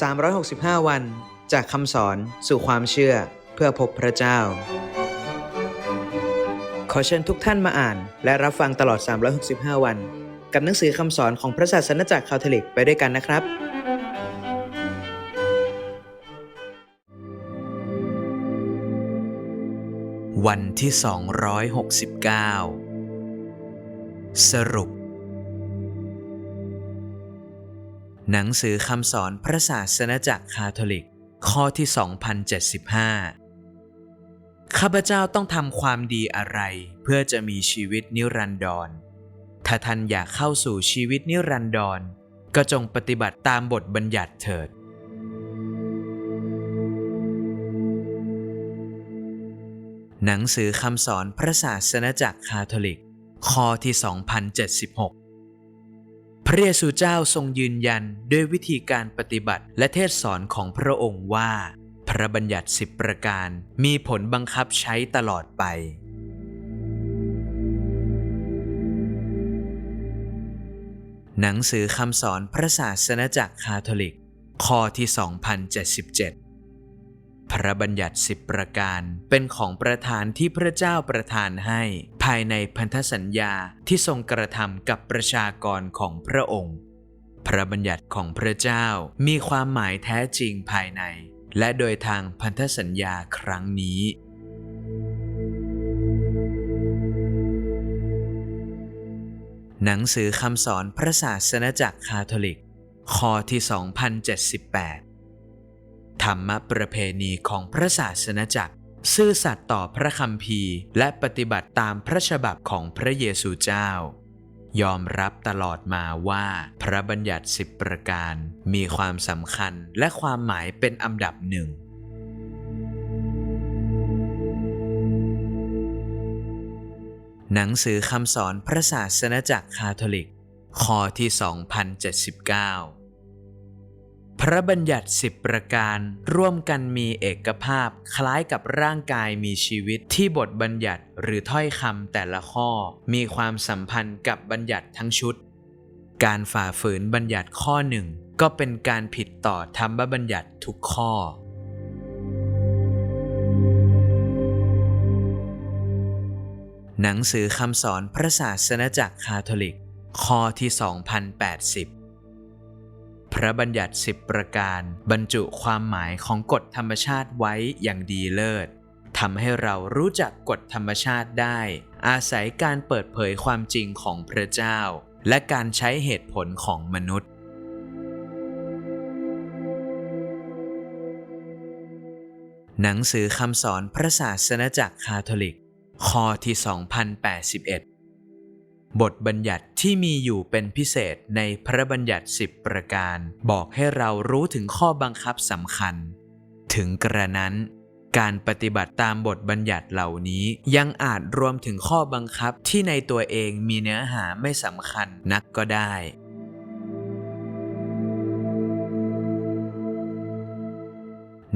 365 วัน จากคำสอนสู่ความเชื่อเพื่อพบพระเจ้า ขอเชิญทุกท่านมาอ่าน และรับฟังตลอด 365 วัน กับหนังสือคำสอนของพระศาสนจักรคาทอลิกไปด้วยกันนะครับ วันที่ 269 สรุป หนังสือคำสอนพระศาสนจักรคาทอลิก ข้อที่ 2075 ข้าพเจ้าต้องทำความดีอะไร เพื่อจะมีชีวิตนิรันดร ถ้าท่านอยากเข้าสู่ชีวิตนิรันดร ก็จงปฏิบัติตามบทบัญญัติเถิด หนังสือคำสอนพระศาสนจักรคาทอลิก ข้อที่ 2076 ระเยซูเจ้าทรงยืนยันด้วยวิธีการปฏิบัติและเทศสอนของพระองค์ว่า พระบัญญัติสิบประการมีผลบังคับใช้ตลอดไปหนังสือคำสอนพระศาสนจักรคาทอลิก ข้อที่ 2077 พระบัญญัติสิบประการ เป็นของประธานที่พระเจ้าประทานให้ ภายในพันธสัญญาที่ทรงกระทำกับประชากรของพระองค์ พระบัญญัติของพระเจ้ามีความหมายแท้จริงภายใน และโดยทางพันธสัญญาครั้งนี้หนังสือคำสอนพระศาสนจักรคาทอลิก ข้อที่ 2078 ธรรมประเพณีของพระศาสนจักร ซื่อสัตย์ต่อพระคัมภีร์และปฏิบัติตามพระฉบับของพระเยซูเจ้า ยอมรับตลอดมาว่าพระบัญญัติสิบประการ มีความสำคัญและความหมายเป็นอันดับหนึ่งหนังสือคำสอนพระศาสนจักรคาทอลิก ข้อที่ 2079 พระบัญญัติสิบประการ ร่วมกันมีเอกภาพ คล้ายกับร่างกายมีชีวิตที่บทบัญญัติหรือถ้อยคำแต่ละข้อ มีความสัมพันธ์กับบัญญัติทั้งชุด การฝ่าฝืนบัญญัติข้อหนึ่งก็เป็นการผิดต่อธรรมบัญญัติทุกข้อ หนังสือคำสอนพระศาสนจักรคาทอลิก ข้อที่ 2080 พระบัญญัติสิบประการ บรรจุความหมายของกฎธรรมชาติไว้อย่างดีเลิศทำให้เรารู้จักกฎธรรมชาติได้ อาศัยการเปิดเผยความจริงของพระเจ้า และการใช้เหตุผลของมนุษย์ หนังสือคำสอนพระศาสนจักรคาทอลิก ข้อที่ 2081 บทบัญญัติที่มีอยู่เป็นพิเศษในพระบัญญัติสิบประการ บอกให้เรารู้ถึงข้อบังคับสำคัญ ถึงกระนั้น การปฏิบัติตามบทบัญญัติเหล่านี้ยังอาจรวมถึงข้อบังคับที่ในตัวเองมีเนื้อหาไม่สำคัญนักก็ได้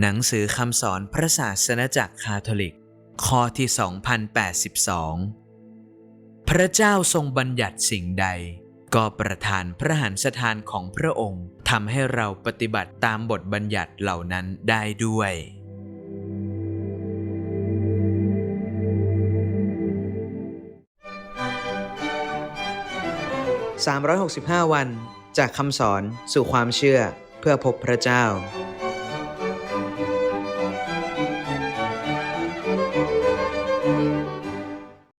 หนังสือคำสอนพระศาสนจักรคาทอลิก ข้อที่ 2082 พระเจ้าทรงบัญญัติสิ่งใด ก็ประทานพระหันสถานของพระองค์ทำให้เราปฏิบัติตามบทบัญญัติเหล่านั้นได้ด้วย 365 วัน จากคำสอนสู่ความเชื่อเพื่อพบพระเจ้า